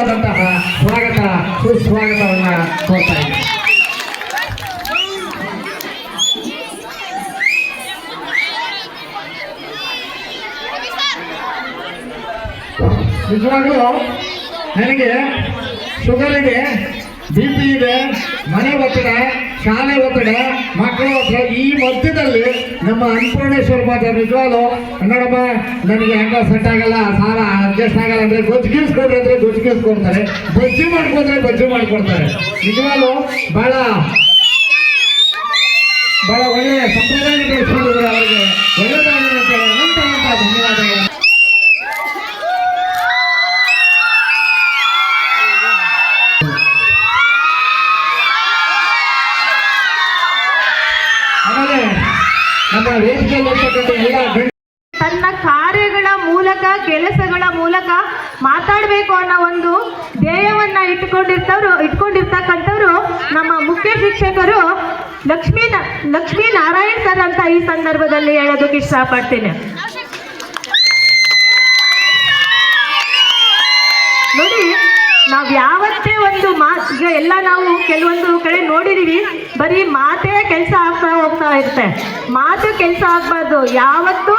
ಆದಂತಹ ಸ್ವಾಗತ, ಸುಸ್ವಾಗತವನ್ನ ಕೋರ್ತಾ ಇದ್ದೀವಿ ನಿಜವಾಗ್ಲೂ ನನಗೆ ಶುಗರ್ ಇದೆ ಬಿ ಪಿ ಇದೆ, ಮನೆ ಒತ್ತಡ, ಶಾಲೆ ಒತ್ತಡ, ಮಕ್ಕಳ ಒತ್ತಡ, ಈ ಮಧ್ಯದಲ್ಲಿ ನಮ್ಮ ಅನ್ನಪೂರ್ಣೇಶ್ವರ ಮಾತ್ರ ನಿಜವಾಗ್ಲೂ ಕನ್ನಡಮ್ಮ ನನಗೆ ಹೆಂಗ ಸೆಟ್ ಆಗಲ್ಲ, ಸಾಲ ಅಡ್ಜಸ್ಟ್ ಆಗಲ್ಲ ಅಂದ್ರೆ ಗೊಜ್ಜಿಗಿಸ್ಕೊಡ್ರಿ ಅಂದ್ರೆ ಗೊಜ್ಜಿಗಿಸ್ಕೊಡ್ತಾರೆ ಬಜ್ಜಿ ಮಾಡ್ಕೊಂಡ್ರೆ ಬಜ್ಜಿ ಮಾಡ್ಕೊಡ್ತಾರೆ ನಿಜವಾಗ್ಲು ಬಹಳ ಬಹಳ ಒಳ್ಳೆಯ ಸಂಪ್ರದಾಯ ಬೆಳೆಸ್ಕೊಂಡಿದ್ದಾರೆ ಅವರಿಗೆ. ತನ್ನ ಕಾರ್ಯಗಳ ಮೂಲಕ, ಕೆಲಸಗಳ ಮೂಲಕ ಮಾತಾಡಬೇಕು ಅನ್ನೋ ಒಂದು ಧ್ಯೇಯವನ್ನ ಇಟ್ಕೊಂಡಿರ್ತವ್ರು ಇಟ್ಕೊಂಡಿರ್ತಕ್ಕಂಥವ್ರು ನಮ್ಮ ಮುಖ್ಯ ಶಿಕ್ಷಕರು ಲಕ್ಷ್ಮೀ ಲಕ್ಷ್ಮೀನಾರಾಯಣ್ ಲಕ್ಷ್ಮೀ ನಾರಾಯಣ್ ಸರ್ ಅಂತ ಈ ಸಂದರ್ಭದಲ್ಲಿ ಹೇಳೋದಕ್ಕೆ ಇಷ್ಟಪಡ್ತೀನಿ ನೋಡಿ ನಾವ್ ಯಾವತ್ತೇ ಒಂದು ಮಾತು ಈಗ ಎಲ್ಲ ನಾವು ಕೆಲವೊಂದು ಕಡೆ ನೋಡಿದೀವಿ ಬರೀ ಮಾತೇ ಕೆಲಸ ಆಗ್ತಾ ಹೋಗ್ತಾ ಇರುತ್ತೆ. ಮಾತು ಕೆಲಸ ಆಗ್ಬಾರ್ದು. ಯಾವತ್ತು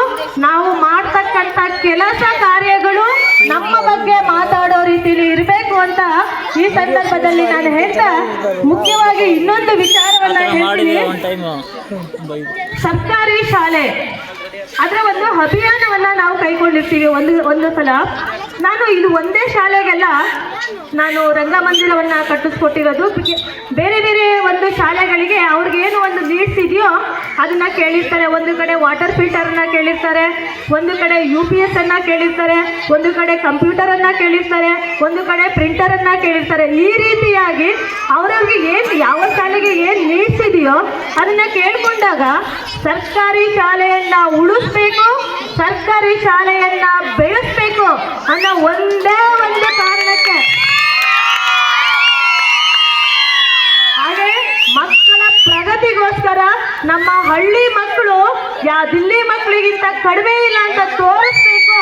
ನಾವು ಮಾಡ್ತಕ್ಕಂಥ ಕೆಲಸ ಕಾರ್ಯಗಳು ನಮ್ಮ ಬಗ್ಗೆ ಮಾತಾಡೋ ರೀತಿಲಿ ಇರಬೇಕು ಅಂತ ಈ ಸಂದರ್ಭದಲ್ಲಿ ನಾನು ಹೇಳ್ತಾ ಮುಖ್ಯವಾಗಿ ಇನ್ನೊಂದು ವಿಚಾರವನ್ನ ಹೇಳ್ತೀನಿ. ಸರ್ಕಾರಿ ಶಾಲೆ. ಅದರ ಒಂದು ಅಭಿಯಾನವನ್ನ ನಾವು ಕೈಗೊಂಡಿರ್ತೀವಿ. ಒಂದು ಒಂದು ಸಲ. ನಾನು ಇದು ಒಂದೇ ಶಾಲೆಗೆಲ್ಲ ನಾನು ರಂಗಮಂದಿರವನ್ನ ಕಟ್ಟಿಸ್ಕೊಟ್ಟಿರೋದು. ಬೇರೆ ಬೇರೆ ಒಂದು ಶಾಲೆಗಳಿಗೆ ಅವ್ರಿಗೆ ಏನು ಒಂದು ನೀಡ್ಸ್ ಇದೆಯೋ ಅದನ್ನ ಕೇಳಿರ್ತಾರೆ. ಒಂದು ಕಡೆ ವಾಟರ್ ಫಿಲ್ಟರ್ನ ಕೇಳಿರ್ತಾರೆ. ಒಂದು ಕಡೆ ಯು ಪಿ ಎಸ್ ಅನ್ನ ಕೇಳಿರ್ತಾರೆ. ಒಂದು ಕಡೆ ಕಂಪ್ಯೂಟರ್ ಅನ್ನ ಕೇಳಿರ್ತಾರೆ. ಒಂದು ಕಡೆ ಪ್ರಿಂಟರ್ ಅನ್ನ ಕೇಳಿರ್ತಾರೆ. ಈ ರೀತಿಯಾಗಿ ಅವ್ರವ್ರಿಗೆ ಏನು ಯಾವ ಶಾಲೆಗೆ ಏನು ನೀಡ್ಸ್ ಇದೆಯೋ ಅದನ್ನ ಕೇಳಿಕೊಂಡಾಗ ಸರ್ಕಾರಿ ಶಾಲೆಯನ್ನ ಉಳಿಸ್ಬೇಕು, ಸರ್ಕಾರಿ ಶಾಲೆಯನ್ನ ಬೆಳೆಸ್ಬೇಕು ಅನ್ನೋ ಒಂದೇ ಒಂದು ಕಾರಣಕ್ಕೆ ಹಳ್ಳಿ ಮಕ್ಕಳು, ಯಾ ದಿಲ್ಲಿ ಮಕ್ಕಳಿಗಿಂತ ಕಡಿಮೆ ಇಲ್ಲ ಅಂತ ತೋರಿಸ್ಬೇಕು.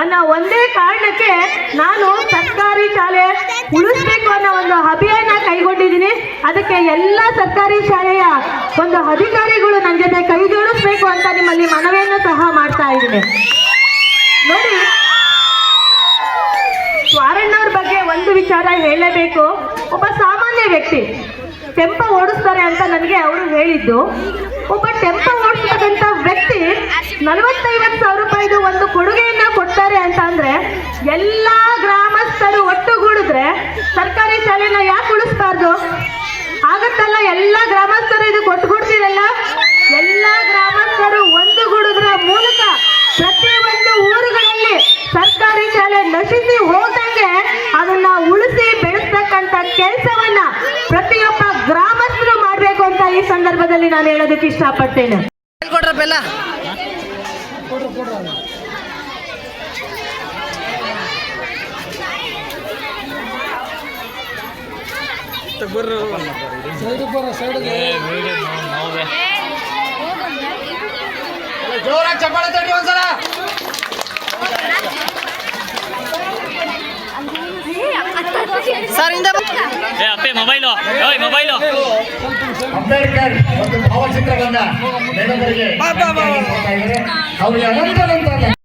ಅನ್ನೋ ಒಂದೇ ಕಾರಣಕ್ಕೆ ನಾನು ಸರ್ಕಾರಿ ಶಾಲೆ ಉಳಿಸ್ಬೇಕು ಅನ್ನೋ ಒಂದು ಅಭಿಯಾನ ಕೈಗೊಂಡಿದ್ದೀನಿ. ಅದಕ್ಕೆ ಎಲ್ಲ ಸರ್ಕಾರಿ ಶಾಲೆಯ ಒಂದು ಅಧಿಕಾರಿಗಳು ನನ್ನ ಜೊತೆ ಕೈ ಜೋಡಿಸ್ಬೇಕು ಅಂತ ನಿಮ್ಮಲ್ಲಿ ಮನವಿಯನ್ನು ಸಹ ಮಾಡ್ತಾ ಇದ್ದೀನಿ. ನೋಡಿ ಸ್ವಾರಣ್ಣವ್ರ ಬಗ್ಗೆ ಒಂದು ವಿಚಾರ ಹೇಳಲೇಬೇಕು ಒಬ್ಬ ಸಾಮಾನ್ಯ ವ್ಯಕ್ತಿ ಟೆಂಪ ಓಡಿಸ್ತಾರೆ ಅಂತ ನನಗೆ ಅವರು ಹೇಳಿದ್ದು. ಒಬ್ಬ ಟೆಂಪ ಓಡಿಸ್ತಕ್ಕಂಥ ವ್ಯಕ್ತಿ ನಲವತ್ತೈವತ್ತು ಸಾವಿರ ರೂಪಾಯಿದು ಒಂದು ಕೊಡುಗೆಯನ್ನ ಕೊಡ್ತಾರೆ ಅಂತ ಅಂದ್ರೆ ಎಲ್ಲ ಗ್ರಾಮಸ್ಥರು ಒಟ್ಟುಗೂಡಿದ್ರೆ ಸರ್ಕಾರಿ ಶಾಲೆನ ಯಾಕೆ ಉಳಿಸ್ಬಾರ್ದು? ಆಗತ್ತಲ್ಲ, ಎಲ್ಲ ಗ್ರಾಮಸ್ಥರು ಇದು ಕೊಟ್ಕೊಡ್ತೀರಲ್ಲ ಎಲ್ಲ ಗ್ರಾಮಸ್ಥರು ಒಂದುಗೂಡುದ್ರ ಮೂಲಕ ಪ್ರತಿಯೊಂದು ಊರುಗಳಲ್ಲಿ ಸರ್ಕಾರಿ ಶಾಲೆ ನಶಿಸಿ ಹೋದಂಗೆ ಅದನ್ನ ಉಳಿಸಿ ಬೆಳೆಸ್ತಕ್ಕಂಥ ಕೆಲಸವನ್ನ ಪ್ರತಿಯೊಬ್ಬ ಗ್ರಾಮಸ್ಥರು ಮಾಡಬೇಕು ಅಂತ ಈ ಸಂದರ್ಭದಲ್ಲಿ ನಾನು ಹೇಳೋದಕ್ಕೆ ಇಷ್ಟಪಡ್ತೇನೆ. ಕೊಡ್ರ ಬೆಲ್ಲ? ಜೋರಾಗಿ ಚಪ್ಪಾಳೆ ತಡಿ ಒಂದ್ಸಲ ಸರ್ ಹಿಂದೆ. ಏ ಅಪ್ಪೆ ಮೊಬೈಲು ಓಯ್ ಮೊಬೈಲು ಅಂಬೇಡ್ಕರ್ ಒಂದು ಭಾವಚಿತ್ರವನ್ನ. ಅವರಿಗೆ